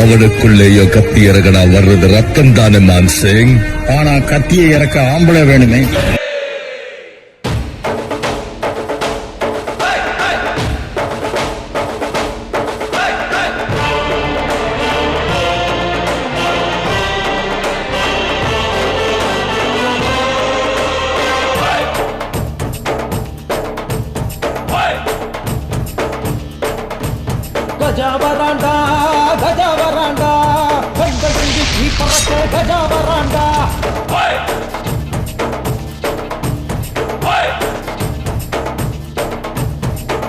அவனுக்குள்ளேயோ கத்தி இறகனா வர்றது ரத்தம் தானே மான்சிங் ஆனா கத்தியை இறக்க ஆம்பளை வேணுமே. கஜா வராண்டா கஜா வராண்டா தீ பறக்க கஜா வராண்டா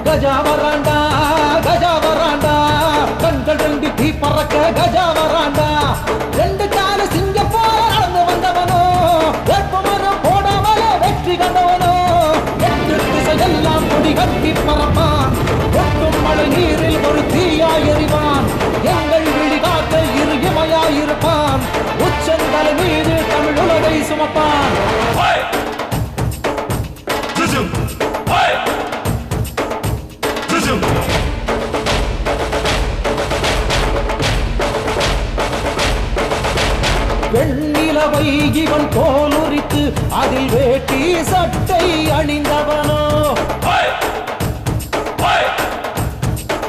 கஜா வராண்டா கஜா வராண்டா பெண்கள் ரெண்டு தீ பறக்க கஜா வராண்டா ரெண்டு கால சிங்கம் போல நடந்து வந்தவனோ வேட்புமரம் போடாமலே வெற்றி கண்டவனோ. எட்டு திசையெல்லாம் கொடி கட்டி பறப்பான். ஒட்டும் மழை நீரில் இமையாயிருப்பான் உச்சந்தலை மீது தமிழ் உலகை சுமப்பான். வெண்ணிலவை இவன் தோலுரித்து அதில் வேட்டி சட்டை அணிந்தவனோ?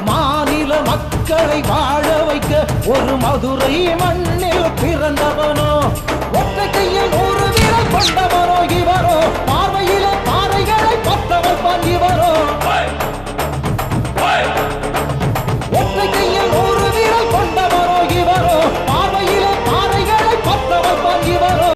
மாநில மக்களை வாழ வைக்க ஒரு மதுரை மண்ணில் பிறந்தவனோ